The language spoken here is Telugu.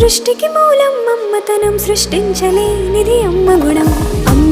సృష్టికి మూలం మమ్మతనం సృష్టించలేనిది అమ్మ గుణం. అమ్మ